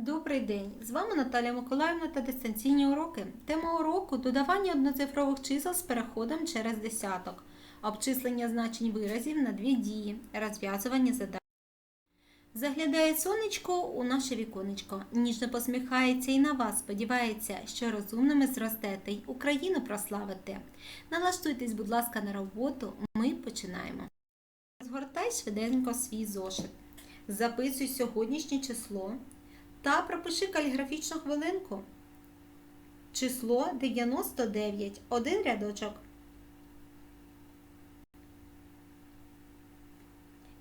Добрий день! З вами Наталя Миколаївна та дистанційні уроки. Тема уроку додавання одноцифрових чисел з переходом через десяток, обчислення значень виразів на дві дії, розв'язування задач. Заглядає сонечко у наше віконечко, ніжно посміхається і на вас сподівається, що розумними зростете й Україну прославите. Налаштуйтесь, будь ласка, на роботу. Ми починаємо. Згортай швиденько свій зошит. Записуй сьогоднішнє число та пропиши каліграфічну хвилинку. Число 99. Один рядочок.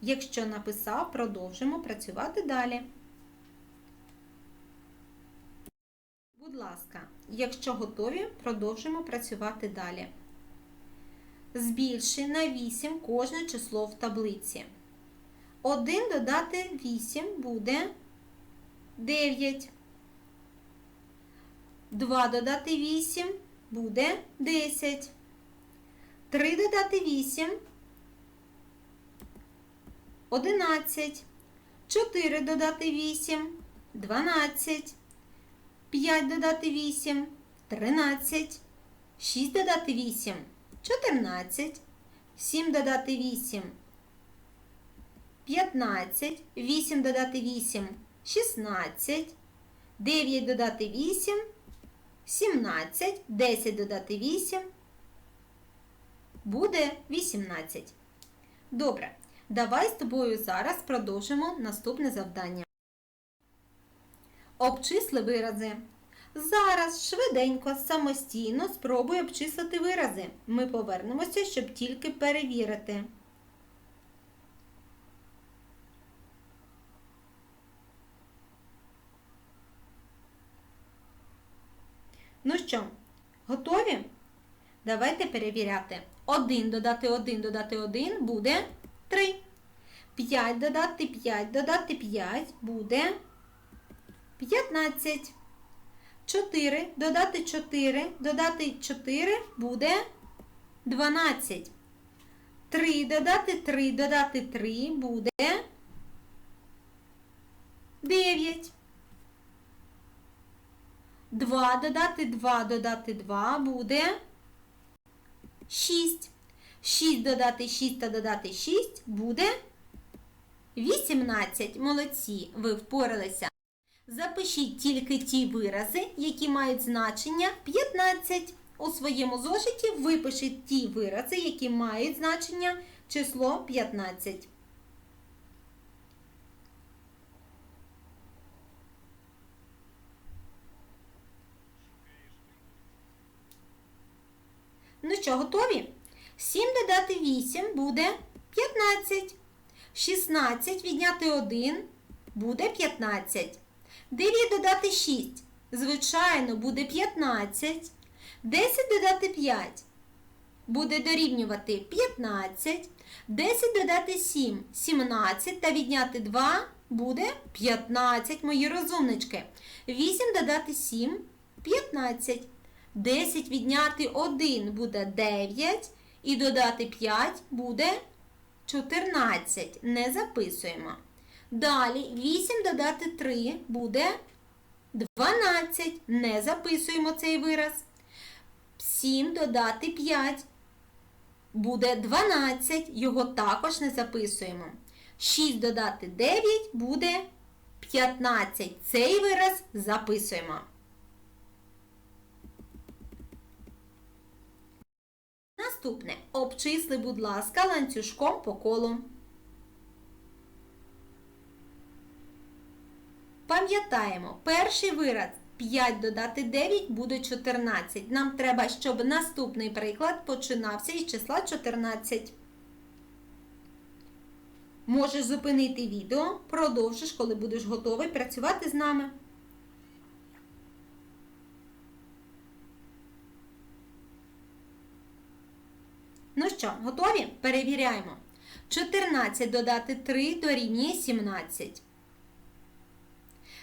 Якщо написав, продовжимо працювати далі. Будь ласка, якщо готові, продовжимо працювати далі. Збільши на 8 кожне число в таблиці. 1 додати 8 буде 9. 2 додати 8 буде 10. 3 додати 8 11. 4 додати 8 12. 5 додати 8 13. 6 додати 8 14. 7 додати 8 15. 8 додати 8 16, 9 додати 8, 17, 10 додати 8, буде 18. Добре, давай з тобою зараз продовжимо наступне завдання. Обчисли вирази. Зараз швиденько, самостійно спробуй обчислити вирази. Ми повернемося, щоб тільки перевірити. Ну що, готові? Давайте перевіряти. 1 додати 1 додати 1 буде 3. 5 додати 5 додати 5 буде 15. 4 додати 4 додати 4 буде 12. 3 додати 3 додати 3 буде 9. 2 додати 2 додати 2 буде 6. 6 додати 6 та додати 6 буде 18. Молодці, ви впоралися. Запишіть тільки ті вирази, які мають значення 15. У своєму зошиті випишіть ті вирази, які мають значення число 15. Ну що, готові? 7 додати 8 буде 15. 16 відняти 1 буде 15. 9 додати 6. Звичайно, буде 15. 10 додати 5. Буде дорівнювати 15. 10 додати 7 17 та відняти 2 буде 15, мої розумнички. 8 додати 7 15. 10 відняти 1 буде 9. І додати 5 буде 14. Не записуємо. Далі 8 додати 3 буде 12. Не записуємо цей вираз. 7 додати 5 буде 12. Його також не записуємо. 6 додати 9 буде 15. Цей вираз записуємо. Наступне. Обчисли, будь ласка, ланцюжком по колу. Пам'ятаємо, перший вираз 5 додати 9 буде 14. Нам треба, щоб наступний приклад починався із числа 14. Можеш зупинити відео, продовжиш, коли будеш готовий працювати з нами. Ну що, готові? Перевіряємо. 14 додати 3 дорівнює 17.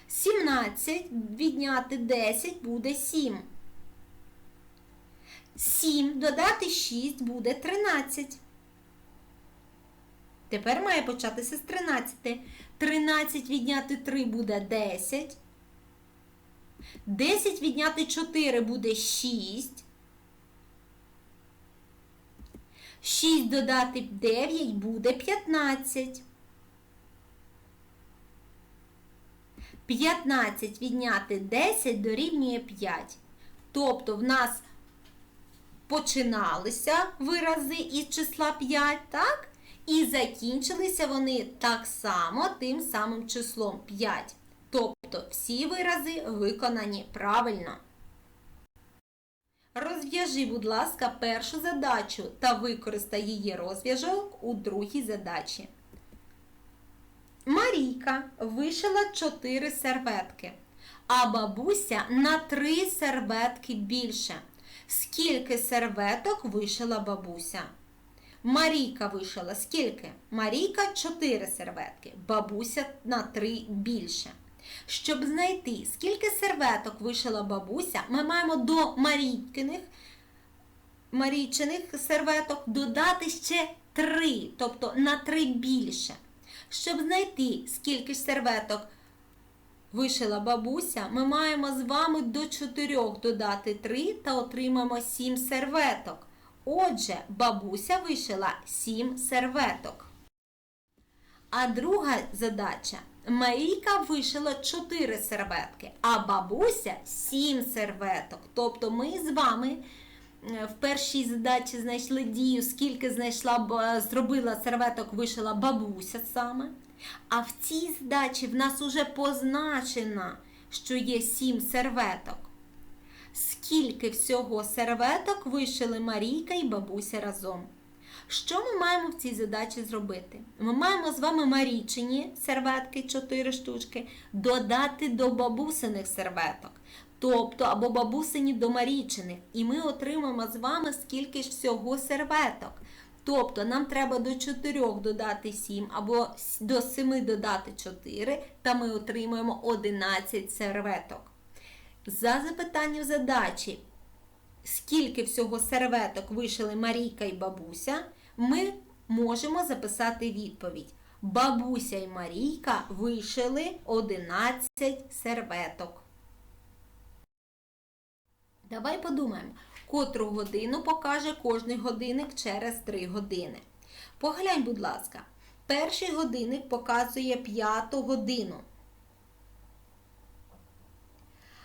17 відняти 10 буде 7. 7 додати 6 буде 13. Тепер має початися з 13. 13 відняти 3 буде 10. 10 відняти 4 буде 6. 6 додати 9 буде 15. 15 відняти 10 дорівнює 5. Тобто в нас починалися вирази із числа 5, так? І закінчилися вони так само тим самим числом 5. Тобто всі вирази виконані правильно. Розв'яжи, будь ласка, першу задачу та використай її розв'яжок у другій задачі. Марійка вишила 4 серветки, а бабуся на 3 серветки більше. Скільки серветок вишила бабуся? Марійка вишила скільки? Марійка 4 серветки, бабуся на 3 більше. Щоб знайти, скільки серветок вишила бабуся, ми маємо до Марійкиних Марійчиних серветок додати ще 3, тобто на 3 більше. Щоб знайти, скільки ж серветок вишила бабуся, ми маємо з вами до 4 додати 3 та отримаємо 7 серветок. Отже, бабуся вишила 7 серветок. А друга задача. Марійка вишила 4 серветки, а бабуся 7 серветок. Тобто ми з вами е, в першій задачі знайшли дію, скільки знайшла, зробила серветок, вишила бабуся саме. А в цій задачі в нас уже позначено, що є 7 серветок. Скільки всього серветок вишили Марійка і бабуся разом? Що ми маємо в цій задачі зробити? Ми маємо з вами Марійчині серветки 4 штучки, додати до бабусиних серветок. Тобто або бабусині до Марійчиних. І ми отримаємо з вами скільки ж всього серветок. Тобто нам треба до 4 додати 7 або до 7 додати 4, та ми отримаємо 11 серветок. За запитанням задачі, скільки всього серветок вишили Марійка і бабуся, ми можемо записати відповідь. Бабуся і Марійка вишили 11 серветок. Давай подумаємо, котру годину покаже кожний годинник через 3 години. Поглянь, будь ласка, перший годинник показує 5 годину.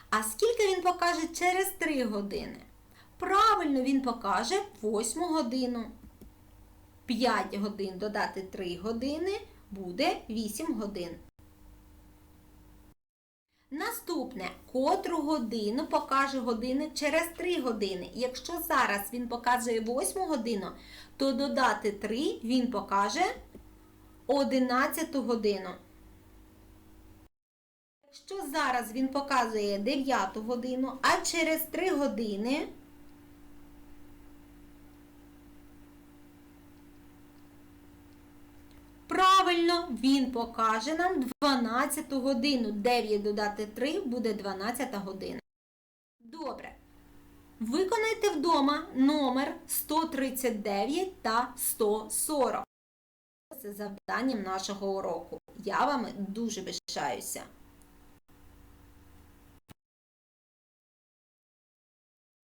А скільки він покаже через 3 години? Правильно, він покаже 8 годину. 5 годин додати 3 години буде 8 годин. Наступне, котру годину покаже годинник через 3 години. Якщо зараз він показує 8 годину, то додати 3 він покаже 11 годину. Якщо зараз він показує 9 годину, а через 3 години Правильно, він покаже нам 12 годину. 9 додати 3 буде 12 година. Добре. Виконайте вдома номер 139 та 140. Це завданням нашого уроку. Я вами дуже пишаюся.